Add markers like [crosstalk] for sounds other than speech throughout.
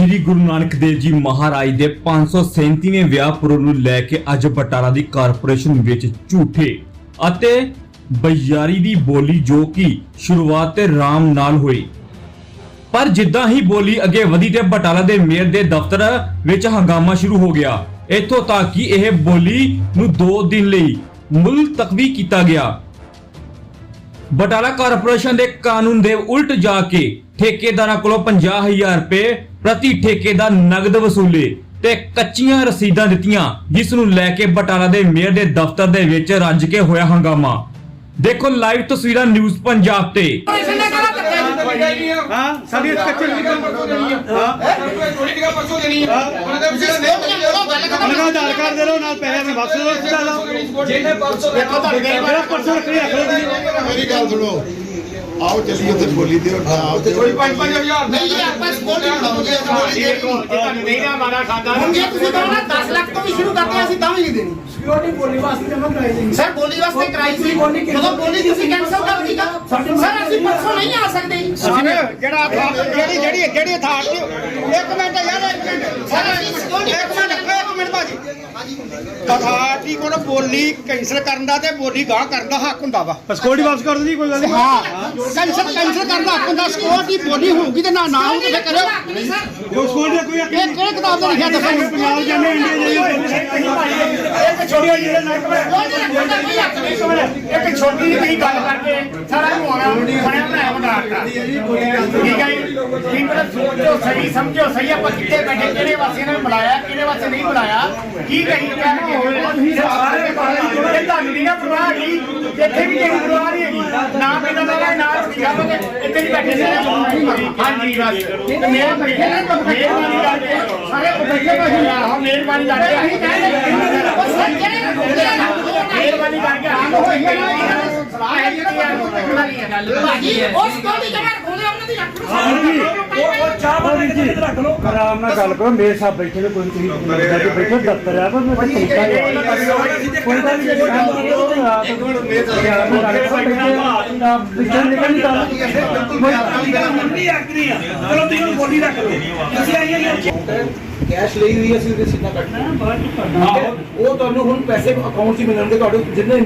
ਸ਼੍ਰੀ ਗੁਰੂ ਨਾਨਕ ਦੇਵ ਜੀ ਮਹਾਰਾਜ ਦੇ 537ਵੇਂ ਵਿਆਹ ਪੁਰਬ ਨੂੰ ਲੈ ਕੇ ਅੱਜ ਬਟਾਲਾ ਦੀ ਕਾਰਪੋਰੇਸ਼ਨ ਵਿੱਚ ਝੂਠੇ ਅਤੇ ਬਈਆਰੀ ਦੀ ਬੋਲੀ ਜੋ ਕਿ ਸ਼ੁਰੂਆਤ ਤੇ ਰਾਮ ਨਾਲ ਹੋਈ। ਪਰ ਜਿੱਦਾਂ ਹੀ ਬੋਲੀ ਅੱਗੇ ਵਧੀ ਤੇ ਬਟਾਲਾ ਦੇ ਮੇਅਰ ਦੇ ਦਫ਼ਤਰ ਵਿੱਚ ਹੰਗਾਮਾ ਸ਼ੁਰੂ ਹੋ ਗਿਆ, ਇੱਥੋਂ ਤੱਕ ਕਿ ਇਹ ਬੋਲੀ ਨੂੰ 2 ਦਿਨ ਲਈ ਮੁਲਤਵੀ ਕੀਤਾ ਗਿਆ। ਬਟਾਲਾ ਕਾਰਪੋਰੇਸ਼ਨ ਦੇ ਕਾਨੂੰਨ ਦੇ ਉਲਟ ਜਾ ਕੇ ਠੇਕੇਦਾਰਾਂ ਕੋਲੋਂ 50000 ਰੁਪਏ ਪ੍ਰਤੀ ਠੇਕੇ ਦਾ ਨਗਦ ਵਸੂਲੇ ਤੇ ਕੱਚੀਆਂ ਰਸੀਦਾਂ ਦਿੱਤੀਆਂ ਜਿਸ ਨੂੰ ਲੈ ਕੇ ਬਟਾਲਾ ਦੇ ਮੇਅਰ ਦੇ ਦਫ਼ਤਰ ਦੇ ਵਿੱਚ ਰੱਜ ਕੇ ਹੋਇਆ ਹੰਗਾਮਾ। ਦੇਖੋ ਲਾਈਵ ਤਸਵੀਰਾਂ ਨਿਊਜ਼ ਪੰਜਾਬ ਤੇ। ਹਾਂ ਸਾਡੀ ਕੱਚੇ ਹਾਂ। ਉਹਨਾਂ ਦਾ ਆਧਾਰ ਕਾਰਡ ਦੇ ਲਓ ਨਾਲ ਪੈਸੇ ਮੈਂ ਵਾਪਸ ਦੋ ਸਿੱਧਾ ਲਓ। ਮੇਰਾ ਪਰਸੋਂ ਰੱਖੀ ਰੱਖ ਲਓ ਮੇਰੀ ਗੱਲ ਸੁਣੋ। ਆਓ ਚੱਲੀਏ ਉੱਥੇ ਬੋਲੀ ਦਿਓ ਆਓ ਤੇ ਕੋਈ ਹੁਣ ਜੇ ਤੁਸੀਂ ਕਹੋ ਨਾ 10 ਲੱਖ ਤੋਂ ਵੀ ਸ਼ੁਰੂ ਕਰਦੇ ਹਾਂ, ਅਸੀਂ ਤਾਂ ਵੀ ਨਹੀਂ ਦੇਣੀ। ਸਿਕਿਉਰਿਟੀ ਬੋਲੀ ਵਾਸਤੇ ਜਮਾ ਕਰਾਈ ਸੀ ਸਰ ਬੋਲੀ ਵਾਸਤੇ ਕਰਾਈ ਸੀ। ਜਦੋਂ ਬੋਲੀ ਤੁਸੀਂ ਕੈਨਸਲ ਕਰ ਦਿੱਤੀ ਤਾਂ ਸਰ ਅਸੀਂ ਪਰਸੋਂ ਨਹੀਂ ਆ ਸਕਦੇ। ਜਿਹੜਾ ਜਿਹੜੀ ਜਿਹੜੀ ਜਿਹੜੀ ਥਾਂ ਇੱਕ ਮਿੰਟ ਯਾਰ ਇੱਕ ਮਿੰਟ। ਸਰ ਇੱਕ ਮਿੰਟ। ਮਿੰਟ ਭਾਜੀ ਅਥਾਰਟੀ ਕੋਲ ਬੋਲੀ ਕੈਂਸਲ ਕਰਨ ਦਾ ਤੇ ਬੋਲੀ ਗਾਹ ਕਰਨ ਦਾ ਹੱਕ ਹੁੰਦਾ ਵਾ। ਸਕਿਉਰਟੀ ਵਾਪਸ ਕਰ ਦਿੰਦੀ ਕੋਈ ਗੱਲ ਨਹੀਂ। ਹਾਂ। ਕੈਨਸਲ ਕੈਨਸਲ ਕਰਨ ਦਾ ਹੱਕ ਹੁੰਦਾ ਸਿਕਿਉਰਿਟੀ ਬੋਲੀ ਹੋਊਗੀ ਤੇ ਨਾ ਨਾ ਹੋਊ ਤੇ ਫਿਰ ਕਰਿਓ ਜੋ ਸਕਿਉਰਟੀ ਦਾ ਕੋਈ ਹੱਕ ਇਹ ਕਿਹੜੇ ਕਿਤਾਬ ਦਾ ਲਿਖਿਆ ਦੱਸੋ। ਨਹੀਂ ਪੰਜਾਬ ਜਾਂਦੇ ਇੰਡੀਆ ਜਾਈਏ ਇੱਕ ਛੋਟੀ ਜਿਹੀ ਗੱਲ ਕਰਕੇ ਸਾਰਾ ਘੁਮਾਉਣਾ ਬਣਿਆ ਬਣਾਇਆ ਬਣਾਤਾ ਠੀਕ ਹੈ ਜੀ? ਕੀ ਪਤਾ ਸੋਚੋ ਸਹੀ ਸਮਝੋ ਸਹੀ ਆਪਾਂ ਕਿੱਥੇ ਬੈਠੇ ਕਿਹੜੇ ਵਾਸਤੇ ਨੇ ਬੁਲਾਇਆ ਕਿਹੜੇ ਵਾਸਤੇ ਨਹੀਂ ਬੁਲਾਇਆ ਕੀ ਕਹੀ ਕਹਿਣਗੇ ਹੋਏ ਸਾਰੇ ਇਹ ਤੁਹਾਨੂੰ ਨਹੀਂ ਨਾ ਪਰਵਾਹ ਹੈਗੀ ਇੱਥੇ ਵੀ ਕੋਈ ਪਰਵਾਹ ਨਹੀਂ ਹੈਗੀ। ਨਾ ਪਿੰਡ ਦਾ ਨਾ ਸਿੱਖਾ ਬਗੇ ਇੱਥੇ ਵੀ ਬੈਠੇ ਨੇ ਹਾਂਜੀ ਬਸ। ਮੇਰਾ ਬੈਠੇ ਨੇ ਤਾਂ ਮਿਹਰਬਾਨੀ ਕਰਕੇ ਸਾਰੇ ਬੈਠੇ ਯਾਰ ਹਾਂ ਮਿਹਰਬਾਨੀ ਕਰਕੇ ਅਸੀਂ ਕਹਿੰਦੇ ਮਿਹਰਬਾਨੀ ये वाली करके आ गए ਕਿ ਭਾਜੀ ਉਹ ਸਿਕਿਉਰਿਟੀ ਜਮਾ ਖੋਲੇ ਉਹਨਾਂ ਦੀ ਰੱਖ ਲਓ ਆਰਾਮ ਨਾਲ ਗੱਲ ਕਰੋ ਮੇਰੇ ਸਾਹ ਬੈਠੇ ਨੇ ਕੋਈ ਤੁਸੀਂ ਬੈਠੇ ਦਫ਼ਤਰ ਆ ਪਰ ਮੈਂ ਤਰੀਕਾ ਕੋਈ ਤਾਂ ਨਹੀਂ ਕੈਸ਼ ਲਈ ਹੋਈ ਅਸੀਂ ਉਹਦੇ ਸਿੱਧਾ ਕੱਟਣਾ ਉਹ ਤੁਹਾਨੂੰ ਹੁਣ ਪੈਸੇ ਅਕਾਊਂਟ 'ਚ ਮਿਲਣਗੇ ਤੁਹਾਡੇ ਜਿੰਨੇ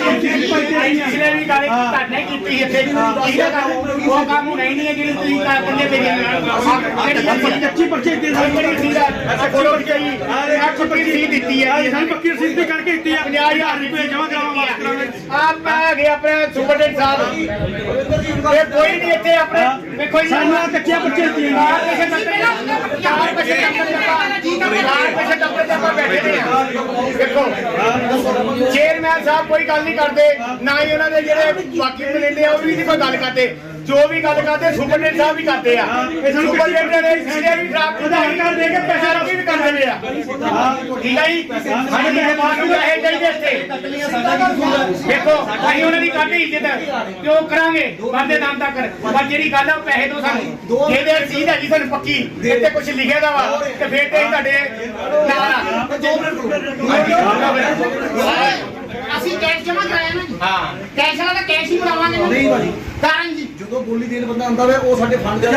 ਪਿਛਲੇ ਵੀ ਗੱਲ ਤੁਹਾਡੇ ਕੀਤੀ ਇੱਥੇ ਇਹਦਾ ਕੰਮ ਉਹ ਕੰਮ ਹੁਣ ਨਹੀਂ ਹੈ ਜਿਹੜੀ ਤੁਸੀਂ ਕਰ ਦਿੰਦੇ ਮੇਰੀ ਕੱਚੀ ਪਰਚੇ ਦੇ ਜਿਹੜੀ ਸੀ ਦਾ ਕੋਲੋਂ ਚਾਹੀ ਆ ਛੁੱਟੀ ਸੀ ਦਿੱਤੀ ਹੈ ਸਾਨੂੰ ਪੱਕੀ ਰਸੀਦ ਤੇ ਕਰਕੇ ਦਿੱਤੀ ਆ 50000 ਰੁਪਏ ਜਮ੍ਹਾਂ ਕਰਾਵਾਂ ਵਾਪਸ ਕਰਾਵਾਂਗੇ ਆਪ ਆ ਗਏ ਆਪਣੇ ਸੁਪਰਡੈਂਟ ਸਾਹਿਬ ਇਹ ਕੋਈ ਨਹੀਂ ਇੱਥੇ ਆਪਣੇ ਵੇਖੋ ਜੀ ਸਾਨੂੰ ਆਹ ਕੱਚੀਆਂ ਪਰਚੇ ਦਿੱਤੀਆਂ ਚਾਰ ਪੈਸੇ ਡੱਬੇ ਚਾਰ ਪੈਸੇ ਡੱਬੇ ਚਾਰ ਪੈਸੇ ਡੱਬੇ ਤੇ ਆਪਾਂ ਬੈਠੇ ਨੇ ਦੇਖੋ ਚੇਅਰਮੈਨ ਸਾਹਿਬ ਕੋਈ ਗੱਲ ਨਹੀਂ ਕਰਦੇ। ਨਾ ਹੀ ਉਹਨਾਂ ਦੇ ਜਿਹੜੇ ਬਾਕੀ ਮਨੇਲੇ ਆ ਉਹ ਵੀ ਨਹੀਂ ਕੋਈ ਗੱਲ ਕਰਦੇ। ਜੋ ਵੀ ਗੱਲ ਕਰਦੇ ਸੁਪਰਡੈਂਟ ਸਾਹਿਬ ਵੀ ਕਰਦੇ ਆ। ਇਹ ਸੁਪਰਡੈਂਟ ਨੇ ਸਿਰੇ ਵੀ ਖਰਾਬ ਆਧਾਰ ਕਾਰਡ ਦੇ ਕੇ ਪੈਸੇ ਪੈਸੇ ਵੀ ਕਰ ਦਿੰਦੇ ਆ। ਠੀਕ ਹੈ ਜੀ ਸਾਡੇ ਮਹਿਮਾਨ ਨੂੰ ਇਹ ਚਾਹੀਦੇ ਇੱਥੇ। ਦੇਖੋ ਅਸੀਂ ਉਹਨਾਂ ਦੀ ਕੱਢ ਇੱਜ਼ਤ ਕਿਉਂ ਕਰਾਂਗੇ? ਬੰਦੇ ਨਾਮ ਤੱਕ। ਪਰ ਜਿਹੜੀ ਗੱਲ ਆ ਉਹ ਪੈਸੇ ਤੋਂ ਸਾਨੂੰ ਜਿਹਦੇ ਰਸੀਦ ਹੈਗੀ ਸਾਨੂੰ ਪੱਕੀ। ਇੱਥੇ ਕੁਝ ਲਿਖਿਆ ਦਾ ਵਾ। ਤੇ ਫਿਰ ਤੇ ਤੁਹਾਡੇ ਨਾਲ ਆ। ਅਸੀਂ ਕੈਸ਼ ਜਮਾ ਕਰਾਇਆ ਨਾ ਜੀ ਹਾਂ ਕੈਸ਼ ਵਾਲਾ ਤਾਂ ਕੈਸ਼ ਹੀ ਬੁਲਾਵਾਂਗੇ ਨਾ। ਨਹੀਂ ਭਾਜੀ। ਕਾਰਨ ਜੀ ਜਦੋਂ ਬੋਲੀ ਦੇਣ ਬੰਦਾ ਆਉਂਦਾ ਵੇ ਉਹ ਸਾਡੇ ਫੰਡ ਤਾਂ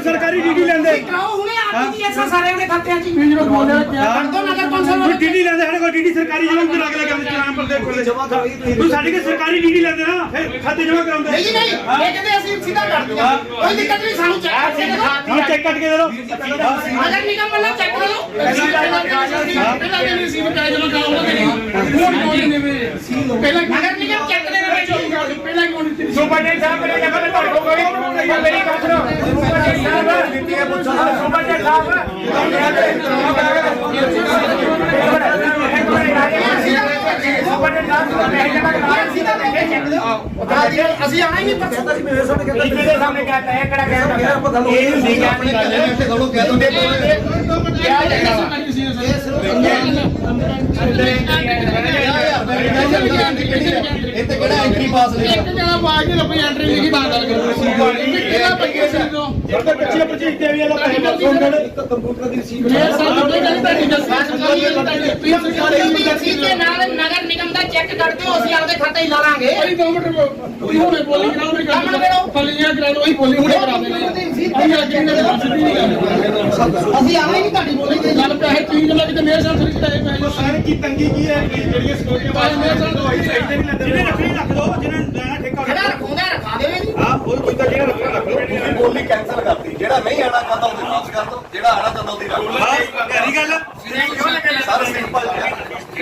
ਸਰਕਾਰੀ ਡੀਡੀ ਲੈਂਦੇ ਕਰਾਓ ਹੁਣੇ ਜੀ ਐਸਾ ਸਾਰੇ ਉਹਦੇ ਖਾਤਿਆਂ 'ਚ ਹੀ ਕਰ ਦੋ ਨਗਰ ਕੌਂਸਲ ਵਾਲੇ ਡੀਡੀ ਲੈਂਦੇ ਸਾਡੇ ਕੋਲ ਡੀਡੀ ਸਰਕਾਰੀ ਜਮ੍ਹਾਂ ਕਰਾ ਕੇ ਲੱਗਿਆ ਚਲਾਨ ਪਰ ਦੇ ਕੋਲੇ ਜਮਾ ਕਰਾਈ ਤੁਸੀਂ ਤੂੰ ਸਾਡੀ ਕੇ ਸਰਕਾਰੀ ਡੀਡੀ ਲੈਂਦੇ ਨਾ ਫਿਰ ਖਾਤੇ ਜਮ੍ਹਾਂ ਕਰਾਉਂਦੇ ਨਹੀਂ ਨਹੀਂ ਇਹ ਕਹਿੰਦੇ ਅਸੀਂ ਸਿੱਧਾ ਕਰ ਦਿੰਦੇ ਕੋਈ ਦਿੱਕਤ ਨਹੀਂ ਸਾਨੂੰ ਚੈੱਕ ਕਰਕੇ ਦੇ ਦਿਓ ਹਾਂ ਚੈੱਕ ਕੱਟ ਕੇ ਦੇ ਲਓ ਅਗਰ ਨਿਗਮ ਵੱਲੋਂ ਚੈੱਕ ਕਰੋ ਪਹਿਲਾਂ ਦੇ ਨਹੀਂ ਸੀ ਕਾਇ ਜਮਾ ਕਰਾਉਣਾ ਪਹਿਲਾਂ ਨਗਰ ਨਿਗਮ ਚੈੱਕ ਦੇ ਰਹੇ ਪਹਿਲਾਂ ਕਿਉਂ ਨਹੀਂ ਸੁਪਰਡੈਂਟ ਸਾਹਿਬ ਮੇਰੇ ਜਗ੍ਹਾ ਤੇ ਤੁਹਾਡੇ ਕੋਲ ਕੋਈ ਮੇਰੀ ਗੱਲ ਸੁਣੋ। ਸੁਪਰਡੈਂਟ ਸਾਹਿਬ ਦਿੱਤੀ ਹੈ ਪੁੱਛੋ ਸੁਪਰਡੈਂਟ ਸਾਹਿਬ। ਸੁਪਰਡੈਂਟ ਸਾਹਿਬ ਮੈਂ ਜਗ੍ਹਾ ਅਸੀਂ ਆਣਾ ਹੀ ਨਹੀਂ ਪਤਾ ਕਹਿੰਦਾ ਸੀ ਮੇਰੇ ਸਾਹਮਣੇ ਕਹਿੰਦਾ ਕਿਹਦੇ ਦੇ ਸਾਹਮਣੇ ਕਹਤਾ ਹੈ ਕਿਹੜਾ ਕਹਿਣਾ ਆਪਾਂ ਗੱਲ ਇਹ ਹੁੰਦੀ ਗੱਲ ਨਹੀਂ ਖੜੋ ਕਹਿ ਦੋ ਕਿਆ ਜਗ੍ਹਾ ਵਾ ਇੱਥੇ ਕਿਹੜਾ ਐਂਟਰੀ ਪਾਸ ਨਹੀਂ ਇੱਕ ਜਗ੍ਹਾ ਆਵਾਜ਼ ਨਹੀਂ ਲੱਭੀ ਐਂਟਰੀ ਲਿਖੀ ਬਾਹਰ ਗੱਲ ਕਰੋ ਕਿਹੜਾ ਪੱਕੇ ਸੀ ਤੋਂ ਕੱਚੇ ਪਰਚੇ ਦਿੱਤੇ ਵੀ ਇਹਦਾ ਪੈਸੇ ਵਾਪਸ ਇੱਕ ਕੰਪਿਊਟਰ ਦੀ ਰਸੀਦ ਇਹ ਸਾਡੇ ਤੁਸੀਂ ਦੇ ਨਾਲ ਨਗਰ ਨਿਗਮ ਦਾ ਚੈੱਕ ਕਰ ਦਿਓ ਅਸੀਂ ਆਪਦੇ ਖਾਤੇ ਹੀ ਲਾ ਲਾਂਗੇ ਭਾਈ 2 ਮਿੰਟ ਤੁਸੀਂ ਹੁਣੇ ਬੋਲੀ ਕਰਾਓ ਨਹੀਂ ਕੰਮ ਕਰੋ। ਕਰਾ ਲਓ ਉਹੀ ਬੋਲੀ ਹੁਣੇ ਕਰਾ ਦੇਣੀ ਅਸੀਂ ਅੱਗੇ ਨਹੀਂ ਸਿੱਧੀ ਨਹੀਂ ਅਸੀਂ ਆਵੇਂ ਨਹੀਂ ਤੁਹਾਡੀ ਬੋਲੀ ਤੇ ਗੱਲ ਪੈਸੇ ਤੁਸੀਂ ਜਮਾ ਕਿਤੇ ਮੇਰੇ ਸਾਹ ਸਿਰ ਕਿਤੇ ਪੈਸੇ ਸਰ ਕੀ ਤੰਗੀ ਕੀ ਹੈ? ਕਿ ਜਿਹੜੀਆਂ ਸਟੋਰੀਆਂ ਭਾਈ ਮੇਰੇ ਸਾਹ ਤੋਂ ਆਈ ਚਾਹੀਦੇ ਨਹੀਂ ਲੈਂਦੇ ਜਿਹਨੇ ਰੱਖਣੀ ਰੱਖ ਦੋ ਜਿਹਨੇ ਲੈਣਾ ਠੇਕਾ ਜਿਹੜਾ ਰਖਾਉਂਦਾ ਰਖਾ ਦੇਵੇ ਜੀ। ਹਾਂ ਉਹ ਕੋਈ ਤਾਂ ਜਿਹੜਾ ਰੱਖਣਾ ਰੱਖ ਲਓ ਤੁਸੀਂ ਬੋਲੀ ਕੈਨਸਲ ਕਰਤੀ। ਜਿਹੜਾ ਨਹੀਂ ਆਣਾ ਚਾਹੁੰਦਾ ਉਹਦੇ ਵਾਪਸ ਕਰ ਦੋ। ਜਿਹੜਾ ਆਣਾ ਚਾਹੁੰਦਾ ਉਹਦੀ ਰੱਖ ਲਓ ਹਾਂ ਗਹਿਰੀ ਗੱਲ ਸਰ ਸਿੰਪਲ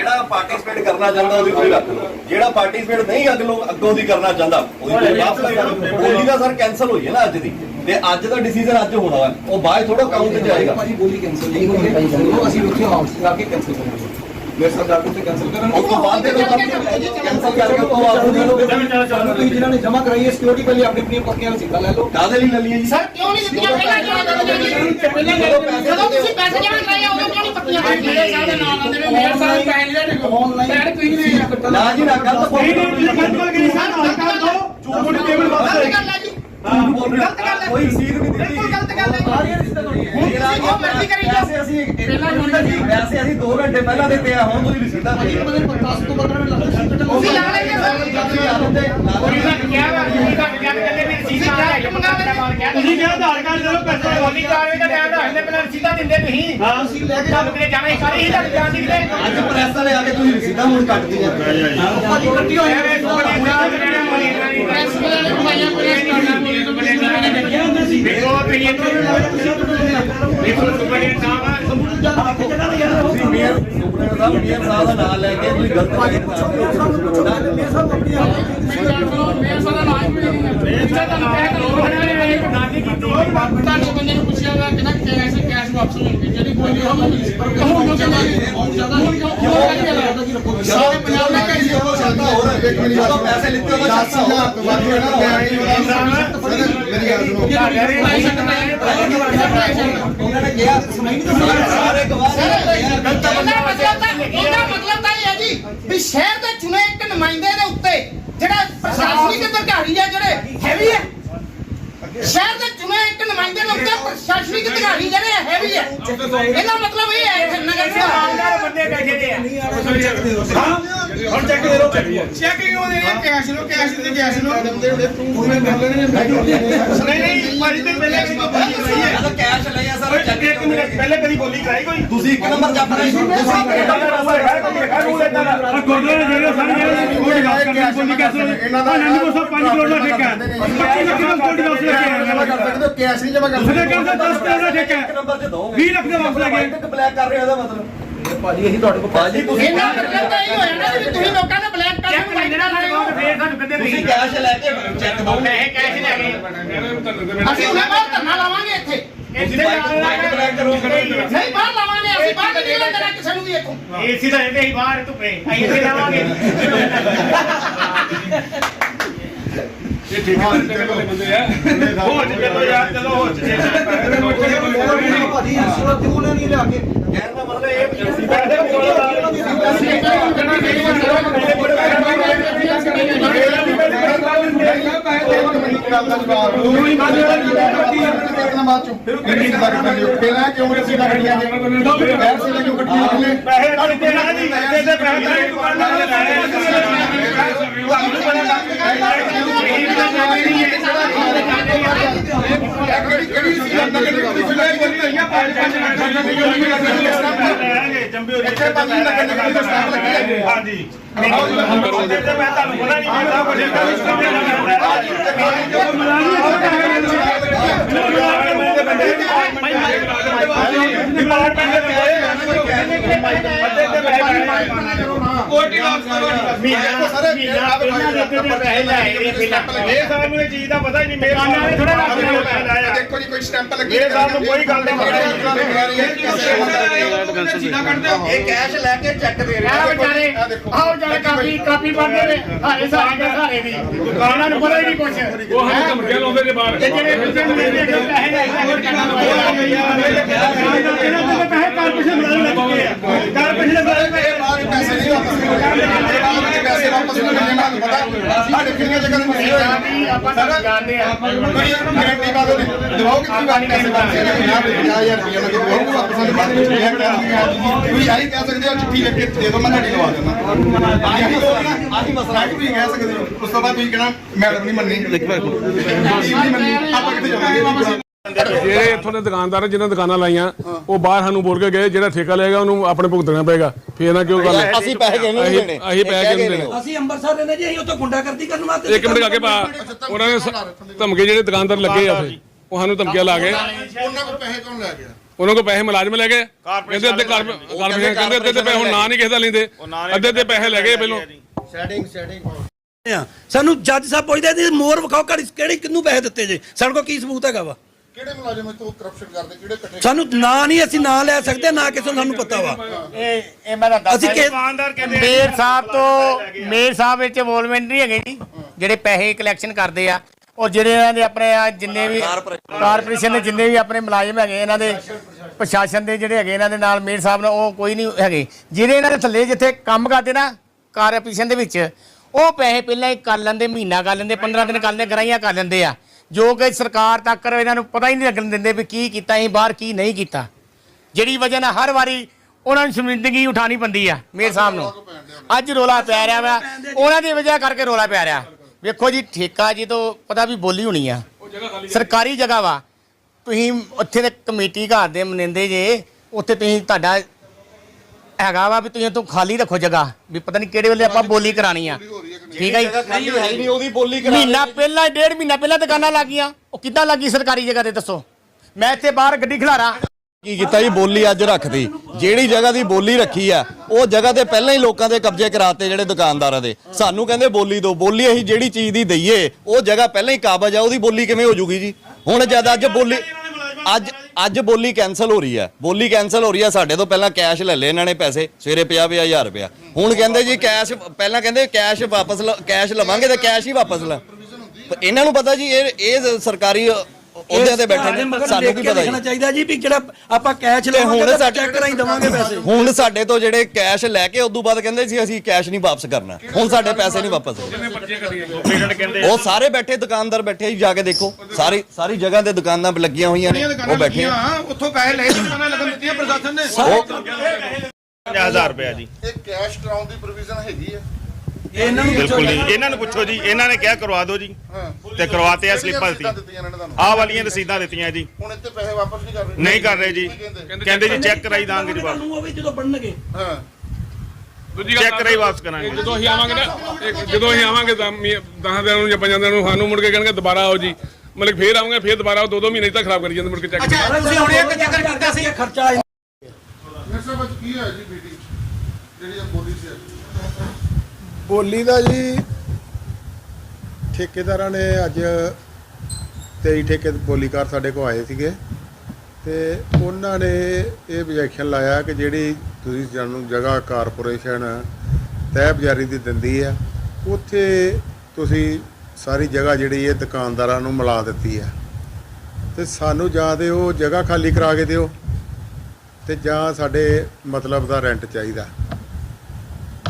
ਜਿਹੜਾ ਪਾਰਟਿਸਿਪੇਟ ਕਰਨਾ ਚਾਹੁੰਦਾ ਉਹਦੀ ਕੋਈ ਰੱਖ ਲਓ ਜਿਹੜਾ ਪਾਰਟਿਸਿਪੇਟ ਨਹੀਂ ਅਗਲੋਂ ਅੱਗੋਂ ਦੀ ਕਰਨਾ ਚਾਹੁੰਦਾ, ਉਹਦੀ ਕੋਈ ਵਾਪਸ ਕਰ ਬੋਲੀ ਦਾ ਸਰ ਕੈਨਸਲ ਹੋਈ ਹੈ ਨਾ ਅੱਜ ਦੀ। ਤੇ ਅੱਜ ਦਾ ਡਿਸੀਜਨ ਅੱਜ ਹੋਣਾ ਹੈ। ਉਹ ਬਾਅਦ ਥੋੜਾ ਕਾਊਂਟ ਚ ਭਾਜੀ ਬੋਲੀ ਕੈਨਸਲ ਨਹੀਂ ਹੋਣੀ। ਅਸੀਂ ਉੱਥੇ ਹਾਊਸ ਲਾ ਕੇ ਕੈਨਸਲ ਕਰਾਂਗੇ। ਮੇਰੇ ਜਾ ਕੇ ਉੱਥੇ ਕੈਨਸਲ ਕਰਨ ਉਸ ਤੋਂ ਬਾਅਦ ਦੇ ਦੋ ਕੈਨਸਲ ਕਰਕੇ ਉਸ ਤੋਂ ਬਾਅਦ। ਤੁਸੀਂ ਜਿਨ੍ਹਾਂ ਨੇ ਜਮ੍ਹਾਂ ਕਰਾਈ ਹੈ ਸਿਕਿਉਰਿਟੀ ਪਹਿਲੇ ਆਪਣੀ ਆਪਣੀ ਪੱਕੀਆਂ ਰਸੀਦਾਂ ਲੈ ਲਓ ਕਾਹਦੇ ਲਈ ਲੈ ਲਈਏ ਜੀ ਸਰ ਕਿਉਂ ਨਹੀਂ ਦਿੱਤੀਆਂ ਪਹਿਲਾਂ ਕਿਉਂ ਨਹੀਂ ਦਿੱਤੀਆਂ ਪਹਿਲਾਂ ਜਦੋਂ ਤੁਸੀਂ ਪੈਸੇ ਜਮ੍ਹਾਂ ਕਰਾਏ ਉਦੋਂ ਕਿਉਂ ਨਹੀਂ ਪੱਕੀਆਂ ਮੇਰੇ ਸਾਹ ਦੇ ਨਾਲ ਆਉਂਦੇ ਨੇ ਮੇਰੇ ਸਾਹ ਦੇ ਪੈਸੇ ਲੈ ਕੇ ਆਨਲਾਈਨ ਪੈਸੇ ਤੁਸੀਂ ਨਹੀਂ ਨਾ ਜੀ ਨਾ ਗੱਲ ਤਾਂ ਨਹੀਂ ਨਹੀਂ ਤੁਸੀਂ ਗੱਲ ਕਰ ਸਰ ਕਰ ਦੋ ਝੂਠ ਪੇਮੈਂਟ ਵਾਪਸ ਗਲਤ ਗੱਲ ਹੈ ਜੀ ਗਲਤ ਗੱਲ ਹੈ ਕੋਈ ਰਸੀਦ ਨਹੀਂ ਦਿੱਤੀ ਬਿਲਕੁਲ ਗਲਤ ਗੱਲ ਹੈ ਮੇਰਾ ਤੁਸੀਂ ਜੋ ਮਰਜ਼ੀ ਕਰੀ ਜਾਓ। ਅਸੀਂ ਵੈਸੇ ਅਸੀਂ 2 ਘੰਟੇ ਪਹਿਲਾਂ ਦਿੱਤੇ ਆ ਹੁਣ ਤੁਸੀਂ ਰਸੀਦਾਂ ਦੇ ਇੱਕ ਬੰਦੇ ਨੂੰ 10 ਤੋਂ 15 ਮਿੰਟ ਲੱਗਦੇ ਤੁਸੀਂ ਲਾ ਲੈਂਦੇ ਸਰ। ਤੁਸੀਂ ਆ ਦਿੰਦੇ ਕੋਈ ਨਾ ਕਿਹਾ ਵਾ ਤੁਸੀਂ ਤਾਂ ਕਿਹਾ ਕਹਿੰਦੇ ਵੀ ਰਸੀਦ ਨਾ ਲੈ ਦੇ ਤੁਸੀਂ ਕਿਹਾ ਆਧਾਰ ਕਾਰਡ ਦੇ ਦਿਓ ਪੈਸੇ ਪਹਿਲਾਂ ਹਾਂ ਤੁਸੀਂ ਲੈ ਕੇ ਹੀ ਹੀ ਅੱਜ ਪ੍ਰੈਸ ਵਾਲੇ ਆ ਕੇ ਤੁਸੀਂ ਰਸੀਦਾਂ ਹੁਣ ਕੱਟਦੀਆਂ ਭਾਜੀ ਇਕੱਠੀ ਹੋਈ ਸੀ। ਦੇਖੋ ਤੁਸੀਂ ਇੱਥੇ ਦੇਖੋ ਸੁਪਰਡੈਂਟ ਸਾਹਿਬ ਤੁਸੀਂ ਮੇਅਰ ਸੁਪਰਡੈਂਟ ਸਾਹਿਬ ਮੇਅਰ ਸਾਹਿਬ ਦਾ ਨਾਮ ਲੈ ਕੇ ਤੁਸੀਂ ਗਲਤ ਭਾਜੀ ਪੁੱਛੋ ਮੇਰੇ ਸਾਹਮਣੇ ਪੁੱਛੋ ਮੇਰੇ ਸਾਹਮਣੇ ਆਪਣੀ ਆ ਮੇਰੇ ਸਾਰਾ ਨਾਮ ਹੀ ਨਹੀਂ ਹੈ ਤੁਹਾਨੂੰ ਕਹਿ ਤੁਹਾਨੂੰ ਬੰਦੇ ਨੂੰ ਪੁੱਛਿਆ ਹੋਗਾ ਕਿ ਨਾ ਕੈਸ਼ ਕੈਸ਼ ਵਾਪਸ ਹੋਣਗੇ ਜਿਹੜੀ ਬੋਲੀ ਉਹ ਮਿਲੀ ਪਰ ਕਹੋ ਕਿਉਂ ਬਹੁਤ ਜ਼ਿਆਦਾ ਨਹੀਂ ਕਿਉਂ ਜੀ ਰੱਖੋ ਸਾਰੇ ਪੰਜਾਬ ਦਾ ਕਈ ਹੋਰ ਸ਼ਰਤਾਂ ਹੋਰ ਹੈ ਵੇਖ ਮੇਰੀ ਗੱਲ ਪੈਸੇ ਲਿੱਤੇ ਉਹਦਾ ਸ਼ਰਤਾਂ ਹੋਰ ਮੇਰੀ ਗੱਲ ਸੁਣੋ ਉਹਨਾਂ ਨੇ ਕਿਹਾ ਸੁਣਾਈ ਨਹੀਂ ਤਾਂ ਸਾਰੇ ਗਵਾਹ ਇਹਦਾ ਮਤਲਬ ਤਾਂ ਇਹਦਾ ਮਤਲਬ ਤਾਂ ਇਹ ਹੈ ਜੀ ਵੀ ਸ਼ਹਿਰ ਦੇ ਚੁਣੇ ਇੱਕ ਨੁਮਾਇੰਦੇ ਦੇ ਉੱਤੇ, ਜਿਹੜਾ ਪ੍ਰਸ਼ਾਸਨਿਕ ਅਧਿਕਾਰੀ ਹੈ ਜਿਹੜੇ, ਹੈਵੀ ਹੈ ਸ਼ਹਿਰ ਦੇ ਚੁਣੇ ਇੱਕ ਨੁਮਾਇੰਦੇ ਦੇ ਉੱਤੇ ਪ੍ਰਸ਼ਾਸਨਿਕ ਅਧਿਕਾਰੀ ਜਿਹੜੇ ਹੈਵੀ ਹੈ ਇਹਦਾ ਮਤਲਬ ਇਹ ਹੈ ਕਿ ਨਗਰ ਸਭਾ। ਬੰਦੇ ਬੈਠੇ ਦੇ ਆ। ਹੁਣ ਚੈੱਕ ਦੇ ਦਿਓ ਚੈਕਿੰਗ ਉਹਦੇ ਕੈਸ਼ ਲੋ ਕੈਸ਼ ਦੇ ਕੈਸ਼ ਲੋ ਉਹਨੇ ਕਰ ਲੈਣੇ ਨੇ ਨਹੀਂ ਨਹੀਂ ਭਾਜੀ ਤੇ ਪਹਿਲੇ ਵੀ ਕੋਈ ਬੋਲੀ ਕਰਾਈ ਹੈ। ਕੈਸ਼ ਲਈਆ ਸਰ ਇੱਕ ਇੱਕ ਮਿੰਟ ਪਹਿਲੇ ਕਦੀ ਬੋਲੀ ਕਰਾਈ ਕੋਈ? ਤੁਸੀਂ ਇੱਕ ਨੰਬਰ ਚੱਪ ਰਹੇ ਸੀ। ਤੁਸੀਂ ਇੱਕ ਨੰਬਰ ਗੁਰਦੁਆਰੇ ਜਿਹੜੇ ਸਾਰੇ ਜਿਹੜੇ ਕੋਲ ਵਾਪਸ ਕਰਨ ਬੋਲੀ ਕੈਸੇ ਇਹਨਾਂ ਦਾ ਆਨੰਦਪੁਰ ਸਾਹਿਬ 5 ਕਰੋੜ ਦਾ ਠੇਕਾ ਹੈ। 25 ਲੱਖ ਦਾ ਕੋਲ ਵਾਪਸ ਲੈ ਕੇ ਜਮਾ ਕਰ ਸਕਦੇ। ਹੋ। ਕੈਸ਼ ਨਹੀਂ ਜਮਾ ਕਰ ਸਕਦੇ ਕਹਿੰਦਾ 10 ਕਰੋੜ ਦਾ ਠੇਕਾ? ਇੱਕ ਹੈ ਨੰਬਰ ਚ ਦੋ 20 ਲੱਖ ਦੇ ਵਾਪਸ ਲੈ ਗਏ। ਬਲੈਕ ਕਰ ਰਹੇ ਹੋ ਇਹਦਾ ਮਤਲਬ। ਭਾਜੀ ਅਸੀਂ ਤੁਹਾਡੇ ਕੋਲ ਬਾਜੀ ਤੁਸੀਂ ਇਹਦਾ ਮਤਲਬ ਤਾਂ ਇਹ ਹੋਇਆ ਨਾ ਵੀ ਤੁਸੀਂ ਲੋਕਾਂ ਨੇ ਬਲੈਕ ਚੈੱਕ ਕਰਕੇ ਨਹੀਂ ਦੇਣਾ ਸਾਡੇ ਕੋਲ ਫੇਰ ਸਾਨੂੰ ਕਹਿੰਦੇ ਤੁਸੀਂ ਤੁਸੀਂ ਕੈਸ਼ ਲੈ ਕੇ ਚੈੱਕ ਦੋ। ਪੈਸੇ ਕੈਸ਼ ਲੈ ਗਏ ਅਸੀਂ ਉਹਨੇ ਬਾਹਰ ਧਰਨਾ ਲਾਵਾਂਗੇ ਇੱਥੇ। ਤੁਸੀਂ ਬਾਈਕ ਬਲੈਕ ਕਰੋ। ਨਹੀਂ ਬਾਹਰ ਲਾਵਾਂਗੇ ਅਸੀਂ ਬਾਹਰ ਨਹੀਂ ਨਿਕਲਣ ਦੇਣਾ ਕਿਸੇ ਨੂੰ ਵੀ ਇੱਥੋਂ। ਏਸੀ ਤਾਂ ਇਹਦੇ ਹੀ ਬਾਹਰ ਧੁੱਪੇ। ਅਸੀਂ ਇੱਥੇ ਲਾਵਾਂਗੇ। [laughs] ਹੋ ਚਲੋ ਯਾਰ ਚਲੋ ਹੋ ਭਾਜੀ ਸੂਰਤ ਤੇ ਉਹਨੇ ਨਹੀਂ ਲਿਆ ਕੇ ਕਹਿਣ ਦਾ ਮਤਲਬ ਇਹ ਵੀ ਅਸੀਂ ਪਹਿਲਾਂ ਕਿਉਂ ਅਸੀਂ ਕੱਟੀਆਂ ਨੇ ਪੈਸੇ ਲੈ ਕਿਉਂ ਕੱਟੀਆਂ ਨੇ ਪੈਸੇ ਤੁਹਾਨੂੰ ਦੇਣਾ ਜੀ ਦੇ ਦੇ ਪੈਸੇ ਤਾਂ ਇੱਕ ਬੰਦਾ ਕਿਹੜੀ ਕਿਹੜੀ ਸੀ ਨਗਰ ਫਿਲਹਾਲ ਕੋਈ ਨਹੀਂ ਆ ਪੰਜ ਪੰਜ ਜੰਬੇ ਹੋ ਇੱਥੇ ਪੰਜ ਨਗਰ ਨਿਗਮ ਦੇ ਸਟਾਫ ਲੱਗੇ ਹੈ ਹਾਂਜੀ ਮੈਂ ਤੁਹਾਨੂੰ ਪਤਾ ਨਹੀਂ ਕੋਟੀ ਮਹੀਨਾ ਮਹੀਨਾ ਪਹਿਲਾਂ ਦਿੱਤੇ ਤੇ ਪੈਸੇ ਲੈ ਆਏ ਪਹਿਲਾਂ ਇਹ ਇਹ ਚੀਜ਼ ਦਾ ਪਤਾ ਹੀ ਨਹੀਂ ਮੇਰੇ ਦੁਕਾਨਾਂ ਨੇ ਥੋੜ੍ਹਾ ਰੱਖ ਲਿਆ ਪੈਸੇ ਲਾਇਆ ਦੇਖੋ ਜੀ ਕੋਈ ਸਟੈਂਪ ਲੱਗੀ ਮੇਰੇ ਸਾਹਿਬ ਨੂੰ ਕੋਈ ਗੱਲ ਨਹੀਂ ਇਹ ਕੈਸ਼ ਲੈ ਕੇ ਚੈੱਕ ਦੇ ਰਹੇ ਆ ਵਿਚਾਰੇ ਆਹ ਵਿਚਾਰੇ ਕਾਪੀ ਕਾਪੀ ਪੜਦੇ ਨੇ ਹਾਰੇ ਸਾਰੇ ਦੇ ਸਾਰੇ ਦੀ ਦੁਕਾਨਾਂ ਨੂੰ ਪਤਾ ਹੀ ਨਹੀਂ ਕੁਛ ਉਹ ਹਾਂ ਧਮਕੀਆਂ ਲਾਉਂਦੇ ਨੇ ਬਾਹਰ ਤੇ ਜਿਹੜੇ ਦੂਜੇ ਪੈਸੇ ਲੈ ਕੇ ਇਹਨਾਂ ਦੇ ਪੈਸੇ ਕਾਰਪੋਰੇਸ਼ਨ ਬਣਾ ਲੱਗੇ ਆ ਕਾਰਪੋਰੇਸ਼ਨ ਦੇ ਪੈਸੇ ਪੈਸੇ ਨਹੀਂ ਵਾਪਸ ਕਰਨੇ ਪੈਸੇ ਵਾਪਸ ਨਹੀਂ ਮਿਲਣੇ ਮੈਨੂੰ ਪਤਾ। ਸਾਡੇ ਕਿੰਨੀਆਂ ਜਗ੍ਹਾ ਤੇ ਮਸਲੇ ਹੋਏ ਆਪਾਂ ਜਾਣਦੇ ਆ ਗਾਰੰਟੀ ਬਾਦੋ ਦਵਾਓ ਕਿ ਤੁਸੀਂ ਵਾਪਸ ਪੈਸੇ ਵਾਪਸ ਕਰੇ 50000 ਰੁਪਏ ਲੱਗੇ ਦਵਾਓ। ਵਾਪਸ ਬਾਅਦ ਵਿੱਚ ਕਰ ਤੁਸੀਂ ਆਹੀ ਕਹਿ ਸਕਦੇ ਹੋ ਚਿੱਠੀ ਲਿਖ ਕੇ ਦੇ ਦਿਓ ਮੈਂ ਤੁਹਾਡੀ ਲਵਾ ਦਿੰਦਾ। ਆਹੀ ਆਹੀ ਮਸਲਾ ਕਿ ਤੁਸੀਂ ਕਹਿ ਸਕਦੇ ਹੋ। ਉਸ ਤੋਂ ਬਾਅਦ ਤੁਸੀਂ ਕਹਿਣਾ ਮੈਡਮ ਨਹੀਂ ਮੰਨੀ। ਨਹੀਂ ਮੰਨੀ। ਆਪਾਂ ਕਿੱਥੇ ਜਾਵਾਂਗੇ? ਜਿਹੜੇ ਇੱਥੋਂ ਦੇ ਦੁਕਾਨਦਾਰ ਆ, ਜਿਨ੍ਹਾਂ ਦੁਕਾਨਾਂ ਲਾਈਆਂ ਉਹ ਬਾਹਰ ਸਾਨੂੰ ਬੋਲ ਕੇ ਗਏ ਜਿਹੜਾ ਠੇਕਾ ਲਏਗਾ ਉਹਨੂੰ ਆਪਣੇ ਭੁਗਤਣਾ ਪਏਗਾ। ਫੇਰ ਨਾ ਕਿਉਂ ਗੱਲ ਅਸੀਂ ਪੈਸੇ ਕਿਹਨੂੰ ਨਹੀਂ ਦੇਣੇ। ਅਸੀਂ ਪੈਸੇ ਕਿਹਨੂੰ ਦੇਣੇ। ਅਸੀਂ ਅੰਮ੍ਰਿਤਸਰ ਰਹਿੰਦੇ ਜੀ ਅਸੀਂ ਉੱਥੇ ਗੁੰਡਾਗਰਦੀ ਕਰਨ ਵਾਸਤੇ ਇੱਕ ਮਿੰਟ ਅੱਗੇ ਪਾ ਉਹਨਾਂ ਨੇ ਸ- ਧਮਕੇ ਜਿਹੜੇ ਦੁਕਾਨਦਾਰ ਲੱਗੇ ਆ ਉੱਥੇ ਉਹ ਸਾਨੂੰ ਧਮਕੀਆਂ ਲਾ ਗਏ ਉਹਨਾਂ ਕੋਲ ਪੈਸੇ ਕੌਣ ਲੈ ਗਿਆ? ਉਹਨਾਂ ਕੋਲ ਪੈਸੇ ਮੁਲਾਜ਼ਮ ਲੈ ਗਏ। ਕਹਿੰਦੇ ਅੱਧੇ ਕਾਰਪੋਰੇਸ਼ਨ ਕਹਿੰਦੇ ਅੱਧੇ ਤੇ ਪੈਸੇ ਹੁਣ ਨਾਂ ਨਹੀਂ ਕਿਸੇ ਦਾ ਲੈਂਦੇ। ਅੱਧੇ ਤੇ ਪੈਸੇ ਲੈ ਗਏ ਪਹਿਲੋਂ। ਆ ਸਾਨੂੰ ਜੱਜ ਸਾਹਿਬ ਪੁੱਛਦੇ ਨੇ ਮੋਰ ਵਿਖਾਓ ਕਿਹੜੀ ਕਿਹੜੀ ਕਿੰਨੂੰ ਪੈਸੇ ਦਿੱਤੇ ਜੇ? ਸਾਡੇ ਕੋਲ ਕੀ ਸਬੂਤ ਹੈਗਾ ਵਾ? ਕਿਹੜੇ ਮੁਲਾਜ਼ਮ ਤੋਂ ਕਰਪਸ਼ਨ ਕਰਦੇ ਕਿਹੜੇ ਇਕੱਠੇ ਸਾਨੂੰ ਨਾਂ ਨਹੀਂ ਅਸੀਂ ਨਾਂ ਲੈ ਸਕਦੇ ਨਾ ਕਿਸੇ ਨੂੰ ਸਾਨੂੰ ਪਤਾ ਵਾ। ਇਹ ਇਹ ਮੈਂ ਦੱਸ ਅਸੀਂ ਕਿ- ਮੇਰ ਸਾਹਿਬ ਤੋਂ ਮੇਰ ਸਾਹਿਬ ਵਿੱਚ ਇਨਵੋਲਵਮੈਂਟ ਨਹੀਂ ਹੈਗੇ ਜੀ। ਜਿਹੜੇ ਪੈਸੇ ਕਲੈਕਸ਼ਨ ਕਰਦੇ ਆ ਔਰ ਜਿਹੜੇ ਇਹਨਾਂ ਦੇ ਆਪਣੇ ਆ ਜਿੰਨੇ ਵੀ ਕਾਰਪੋਰੇਸ਼ਨ। ਦੇ ਜਿੰਨੇ ਵੀ ਆਪਣੇ ਮੁਲਾਜ਼ਮ ਹੈਗੇ ਇਹਨਾਂ ਦੇ ਪ੍ਰਸ਼ਾਸਨ ਦੇ ਜਿਹੜੇ ਹੈਗੇ ਇਹਨਾਂ ਦੇ ਨਾਲ ਮੇਰ ਸਾਹਿਬ ਨਾਲ ਉਹ ਕੋਈ ਨਹੀਂ ਹੈਗੇ। ਜਿਹੜੇ ਇਹਨਾਂ ਦੇ ਥੱਲੇ ਜਿੱਥੇ ਕੰਮ ਕਰਦੇ ਨਾ ਕਾਰਪੋਰੇਸ਼ਨ ਦੇ ਵਿੱਚ ਉਹ ਪੈਸੇ ਪਹਿਲਾਂ ਹੀ ਕਰ ਲੈਂਦੇ ਮਹੀਨਾ ਕਰ ਲੈਂਦੇ 15 ਦਿਨ ਕਰ ਲੈਂਦੇ ਗਰਾਈਆਂ ਕਰ ਲੈਂਦੇ ਆ। ਜੋ ਕਿ ਸਰਕਾਰ ਤੱਕ ਇਹਨਾਂ ਨੂੰ ਪਤਾ ਹੀ ਨਹੀਂ ਲੱਗਣ ਦਿੰਦੇ ਵੀ ਕੀ ਕੀਤਾ ਅਸੀਂ ਬਾਹਰ ਕੀ ਨਹੀਂ ਕੀਤਾ। ਜਿਹੜੀ ਵਜ੍ਹਾ ਨਾਲ ਹਰ ਵਾਰੀ ਉਹਨਾਂ ਨੂੰ ਸ਼ਰਮਿੰਦਗੀ ਉਠਾਣੀ ਪੈਂਦੀ ਆ ਮੇਰ ਸਾਹਿਬ ਨੂੰ ਅੱਜ ਰੋਲਾ ਪੈ ਰਿਹਾ ਵਾ। ਉਹਨਾਂ ਦੀ ਵਜ੍ਹਾ ਕਰਕੇ ਰੋਲਾ ਪੈ ਰਿਹਾ। ਵੇਖੋ ਜੀ ਠੇਕਾ ਜੀ ਤੋਂ ਪਤਾ ਵੀ ਬੋਲੀ ਹੋਣੀ ਆ। ਸਰਕਾਰੀ ਜਗ੍ਹਾ ਵਾ। ਤੁਸੀਂ ਉੱਥੇ ਦੇ ਕਮੇਟੀ ਘਰ ਦੇ ਮਨਿੰਦੇ ਜੇ ਉੱਥੇ ਤੁਸੀਂ ਤੁਹਾਡਾ ਹੈਗਾ ਵਾ ਵੀ ਤੁਸੀਂ ਤੋਂ ਖਾਲੀ ਰੱਖੋ ਜਗ੍ਹਾ। ਵੀ ਪਤਾ ਨਹੀਂ ਕਿਹੜੇ ਵੇਲੇ ਆਪਾਂ ਬੋਲੀ ਕਰਾਣੀ ਆ। ਠੀਕ ਹੈ ਜੀ? ਖਾਲੀ ਹੈ ਹੀ ਨਹੀਂ ਉਹਦੀ ਬੋਲੀ ਕਰਾ ਮਹੀਨਾ ਪਹਿਲਾਂ ਡੇਢ ਮਹੀਨਾ ਪਹਿਲਾਂ ਦੁਕਾਨਾਂ ਲੱਗੀਆਂ। ਉਹ ਕਿੱਦਾਂ ਲੱਗੀ ਸਰਕਾਰੀ ਜਗ੍ਹਾ ਤੇ ਦੱਸੋ? ਮੈਂ ਇੱਥੇ ਬਾਹਰ ਗੱਡੀ ਖਿਲਾਰਾ। ਕੀ ਕੀਤਾ ਜੀ? ਬੋਲੀ ਅੱਜ ਰੱਖਦੀ ਜਿਹੜੀ ਜਗ੍ਹਾ ਦੀ ਬੋਲੀ ਰੱਖੀ ਆ ਉਹ ਜਗ੍ਹਾ ਤੇ ਪਹਿਲਾਂ ਹੀ ਲੋਕਾਂ ਦੇ ਕਬਜ਼ੇ ਕਰਾਤੇ ਜਿਹੜੇ ਦੁਕਾਨਦਾਰਾਂ ਦੇ। ਸਾਨੂੰ ਕਹਿੰਦੇ ਬੋਲੀ ਦੋ ਬੋਲੀ ਅਸੀਂ ਜਿਹੜੀ ਚੀਜ਼ ਦੀ ਦਈਏ ਉਹ ਜਗ੍ਹਾ ਪਹਿਲਾਂ ਹੀ ਕਾਬਜ ਆ। ਉਹਦੀ ਬੋਲੀ ਕਿਵੇਂ ਹੋ ਜੂਗੀ ਜੀ? ਹੁਣ ਜਦ ਅੱਜ ਬੋਲੀ ਅੱਜ ਅੱਜ ਬੋਲੀ ਕੈਨਸਲ ਹੋ ਰਹੀ ਹੈ। ਬੋਲੀ ਕੈਨਸਲ ਹੋ ਰਹੀ ਹੈ, ਸਾਡੇ ਤੋਂ ਪਹਿਲਾਂ ਕੈਸ਼ ਲੈ ਲਏ ਇਹਨਾਂ ਨੇ ਪੈਸੇ, ਸਵੇਰੇ 50 ਹਜ਼ਾਰ ਰੁਪਇਆ। ਹੁਣ ਕਹਿੰਦੇ ਜੀ ਕੈਸ਼ ਪਹਿਲਾਂ ਕਹਿੰਦੇ ਕੈਸ਼ ਵਾਪਸ ਲ- ਕੈਸ਼ ਲਵਾਂਗੇ ਤੇ ਕੈਸ਼ ਹੀ ਵਾਪਸ ਲੈ। ਇਹਨਾਂ ਨੂੰ ਪਤਾ ਜੀ, ਇਹ ਇਹ ਸਰਕਾਰੀ ਅਹੁਦਿਆਂ ਤੇ ਬੈਠੇ ਨੇ ਸਾਨੂੰ ਕੀ ਪਤਾ ਦੇਖਣਾ ਚਾਹੀਦਾ ਜੀ ਵੀ ਜਿਹੜਾ ਆਪਾਂ ਕੈਸ਼ ਤੇ ਹੁਣ ਲਵਾਂਗੇ ਸਾਡੇ ਚੈੱਕ ਕਰਾਈ ਦਵਾਂਗੇ ਪੈਸੇ। ਹੁਣ ਸਾਡੇ ਤੋਂ ਜਿਹੜੇ ਕੈਸ਼ ਲੈ ਕੇ ਉਦੋਂ ਬਾਅਦ ਕਹਿੰਦੇ ਸੀ ਅਸੀਂ ਕੈਸ਼ ਨਹੀਂ ਵਾਪਸ ਕਰਨਾ। ਹੁਣ ਸਾਡੇ ਪੈਸੇ ਨਹੀਂ ਵਾਪਸ ਉਹ ਸਾਰੇ ਬੈਠੇ ਦੁਕਾਨਦਾਰ ਬੈਠੇ ਆ ਜੀ ਜਾ ਕੇ ਦੇਖੋ। ਸਾਰੀ ਸਾਰੀ ਜਗ੍ਹਾ ਤੇ ਦੁਕਾਨਾਂ ਲੱਗੀਆਂ ਹੋਈਆਂ ਨੇ ਉਹ ਬੈਠੇ ਆ। ਉੱਥੋਂ ਪੈਸੇ ਲਏ ਦੁਕਾਨਾਂ ਲੱਗਣ ਦਿੱਤੀਆਂ ਪ੍ਰਸ਼ਾਸਨ ਨੇ। ਉਹ 50000 ਰੁਪਇਆ ਜੀ। ਇਹ ਕੈਸ਼ ਕਰਾਉਣ ਦੀ ਪ੍ਰੋਵੀਜ਼ਨ ਹੈਗੀ ਹੈ ਇਹਨਾਂ ਨੂੰ ਬਿਲਕੁਲ ਜੀ। ਇਹਨਾਂ ਨੂੰ ਪੁੱਛੋ ਜੀ। ਇਹਨਾਂ ਨੇ ਕਿਹਾ ਕਰਵਾ ਦਿਓ ਜੀ। ਤੇ ਕਰਵਾਤੇ ਆ ਸਲਿੱਪਾਂ ਦਿੱਤੀਆਂ। ਆਹ ਵਾਲੀਆਂ ਰਸੀਦਾਂ ਦਿੱਤੀਆਂ ਜੀ। ਹੁਣ ਇੱਥੇ ਪੈਸੇ ਵਾਪਸ ਨਹੀਂ ਕਰ ਰਹੇ। ਨਹੀਂ ਕਰ ਰਹੇ ਜੀ। ਕਹਿੰਦੇ? ਜੀ ਚੈੱਕ ਕਰਾਈ ਦਾਂਗੇ ਜੀ ਵਾਪਸ ਤੁਹਾਨੂੰ ਉਹ ਵੀ ਜਦੋਂ ਬਣਨਗੇ। ਹਾਂ। ਦੂਜੀ ਚੈੱਕ ਕਰਾਈ ਵਾਪਸ ਕਰਾਂਗੇ। ਜਦੋਂ ਅਸੀਂ ਆਵਾਂਗੇ ਨਾ ਜਦੋਂ ਅਸੀਂ ਆਵਾਂਗੇ ਤਾਂ 10 ਦਿਨਾਂ ਨੂੰ ਜਾਂ 5 ਦਿਨਾਂ ਨੂੰ ਸਾਨੂੰ ਮੁੜ ਕੇ ਕਹਿਣਗੇ ਦੁਬਾਰਾ ਆਓ ਜੀ। ਮਤਲਬ ਫੇਰ ਆਵਾਂਗੇ ਫੇਰ ਦੁਬਾਰਾ ਉਹ ਦੋ ਦੋ ਮਹੀਨੇ ਤੱਕ ਖਰਾਬ ਕਰੀ ਜਾਂਦੇ ਮੁੜ ਕੇ ਚੈੱਕ ਤੁਸੀਂ ਹੁਣ ਇੱਕ ਚੱਕਰ ਕੀਤਾ ਸੀ। ਖਰਚਾ ਨਸ਼ਾ ਵਿੱਚ ਕੀ ਹੈ ਜੀ ਮੀਟਿੰਗ ਜਿਹੜੀ ਇਹ ਬੋਲੀ ਸੀ? ਬੋਲੀ ਦਾ ਜੀ, ਠੇਕੇਦਾਰਾਂ ਨੇ ਅੱਜ 23 ਠੇਕੇ ਬੋਲੀਕਾਰ ਸਾਡੇ ਕੋਲ ਆਏ ਸੀਗੇ ਤੇ ਉਹਨਾਂ ਨੇ ਇਹ objection ਲਾਇਆ ਕਿ ਜਿਹੜੀ ਤੁਸੀਂ ਸਾਨੂੰ ਜਗ੍ਹਾ ਕਾਰਪੋਰੇਸ਼ਨ ਤੈਅ ਬਜ਼ਾਰੀ ਦੀ ਦਿੰਦੀ ਆ, ਉੱਥੇ ਤੁਸੀਂ ਸਾਰੀ ਜਗ੍ਹਾ ਜਿਹੜੀ ਇਹ ਦੁਕਾਨਦਾਰਾਂ ਨੂੰ ਮਿਲਾ ਦਿੱਤੀ ਆ। ਤੇ ਸਾਨੂੰ ਜਾਂ ਤੇ ਉਹ ਜਗ੍ਹਾ ਖਾਲੀ ਕਰਾ ਕੇ ਦਿਓ ਤੇ ਜਾਂ ਸਾਡੇ ਮਤਲਬ ਦਾ ਰੈਂਟ ਚਾਹੀਦਾ।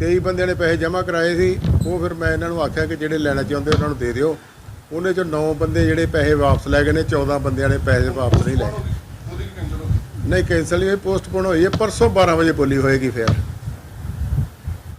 23 ਬੰਦਿਆਂ ਨੇ ਪੈਸੇ ਜਮ੍ਹਾਂ ਕਰਾਏ ਸੀ, ਉਹ ਫਿਰ ਮੈਂ ਇਹਨਾਂ ਨੂੰ ਆਖਿਆ ਕਿ ਜਿਹੜੇ ਲੈਣਾ ਚਾਹੁੰਦੇ ਉਹਨਾਂ ਨੂੰ ਦੇ ਦਿਓ। ਉਹਨੇ ਚੋਂ 9 ਬੰਦੇ ਜਿਹੜੇ ਪੈਸੇ ਵਾਪਸ ਲੈ ਗਏ ਨੇ 14 ਬੰਦਿਆਂ ਨੇ ਪੈਸੇ ਵਾਪਸ ਨਹੀਂ ਲਏ। ਨਹੀਂ ਕੈਂਸਲ ਨਹੀਂ ਹੋਈ ਪੋਸਟਪੋਨ ਹੋਈ ਹੈ, ਪਰਸੋਂ 12 ਵਜੇ ਬੋਲੀ ਹੋਏਗੀ ਫਿਰ।